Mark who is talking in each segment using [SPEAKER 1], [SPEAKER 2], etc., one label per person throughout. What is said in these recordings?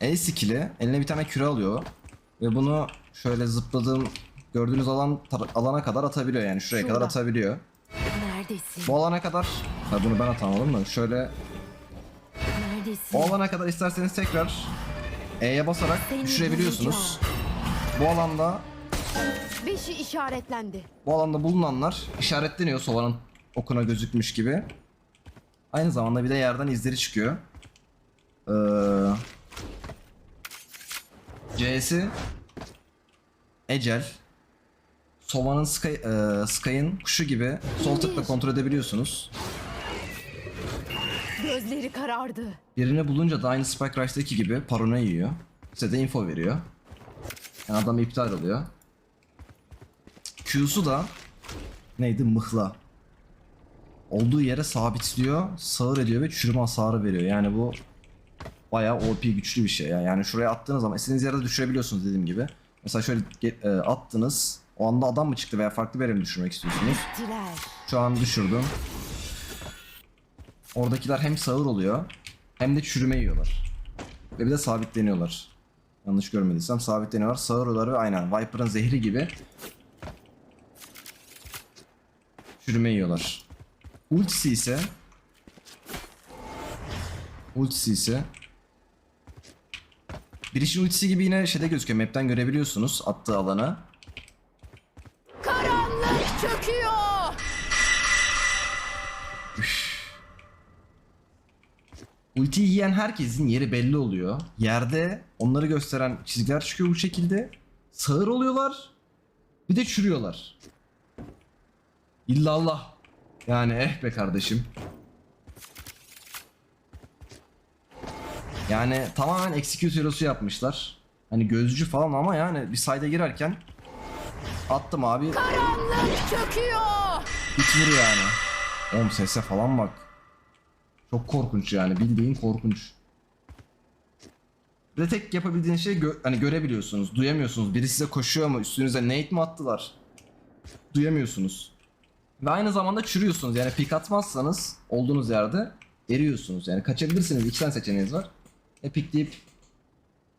[SPEAKER 1] E skill'i eline bir tane küre alıyor. Ve bunu şöyle zıpladığım gördüğünüz alan alana kadar atabiliyor yani şuraya kadar
[SPEAKER 2] Şurada.
[SPEAKER 1] atabiliyor.
[SPEAKER 2] Neredesin?
[SPEAKER 1] Bu alana kadar ha bunu ben atamadım da şöyle
[SPEAKER 2] Neredesin?
[SPEAKER 1] o alana kadar isterseniz tekrar E'ye basarak
[SPEAKER 2] Seni
[SPEAKER 1] düşürebiliyorsunuz. Bu alanda
[SPEAKER 2] Beşi işaretlendi.
[SPEAKER 1] bu alanda bulunanlar işaretleniyor Sova'nın okuna gözükmüş gibi. Aynı zamanda bir de yerden izleri çıkıyor. Ee, C'si Ecel. Sova'nın Sky, e, Sky'ın kuşu gibi sol tıkla kontrol edebiliyorsunuz.
[SPEAKER 2] Gözleri karardı.
[SPEAKER 1] Birini bulunca da aynı Spike Rush'taki gibi parona yiyor. Size de info veriyor. Yani adam iptal oluyor. Q'su da neydi? Mıhla. Olduğu yere sabitliyor, sağır ediyor ve çürüme hasarı veriyor. Yani bu bayağı OP güçlü bir şey ya. Yani şuraya attığınız zaman istediğiniz yerde düşürebiliyorsunuz dediğim gibi. Mesela şöyle e, attınız. O anda adam mı çıktı veya farklı bir yere mi düşürmek istiyorsunuz? Şu an düşürdüm. Oradakiler hem sağır oluyor hem de çürüme yiyorlar. Ve bir de sabitleniyorlar. Yanlış görmediysem sabitleniyorlar. Sağır oluyorlar ve aynen Viper'ın zehri gibi çürüme yiyorlar. Ultisi ise Ultisi ise bir işin ultisi gibi yine şeyde gözüküyor. Map'ten görebiliyorsunuz attığı alanı.
[SPEAKER 2] Karanlık çöküyor.
[SPEAKER 1] Ultiyi yiyen herkesin yeri belli oluyor. Yerde onları gösteren çizgiler çıkıyor bu şekilde. Sağır oluyorlar. Bir de çürüyorlar. İllallah. Yani eh be kardeşim. Yani tamamen execute hero'su yapmışlar. Hani gözcü falan ama yani bir sayda girerken attım abi
[SPEAKER 2] Karanlık çöküyor.
[SPEAKER 1] hiç vuruyor yani. Oğlum sese falan bak. Çok korkunç yani bildiğin korkunç. Bir de tek yapabildiğiniz şey gö- hani görebiliyorsunuz, duyamıyorsunuz. Biri size koşuyor mu, üstünüze nade mi attılar? Duyamıyorsunuz. Ve aynı zamanda çürüyorsunuz. Yani pik atmazsanız olduğunuz yerde eriyorsunuz. Yani kaçabilirsiniz. İki tane seçeneğiniz var. E pikleyip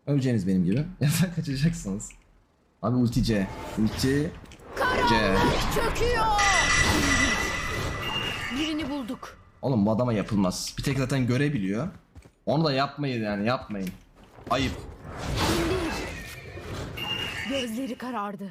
[SPEAKER 1] öleceğiniz benim gibi. Ya da kaçacaksınız. Abi ulti C. Ulti C.
[SPEAKER 2] Çöküyor. Birini bulduk.
[SPEAKER 1] Oğlum bu adama yapılmaz. Bir tek zaten görebiliyor. Onu da yapmayın yani yapmayın. Ayıp.
[SPEAKER 2] Gözleri karardı.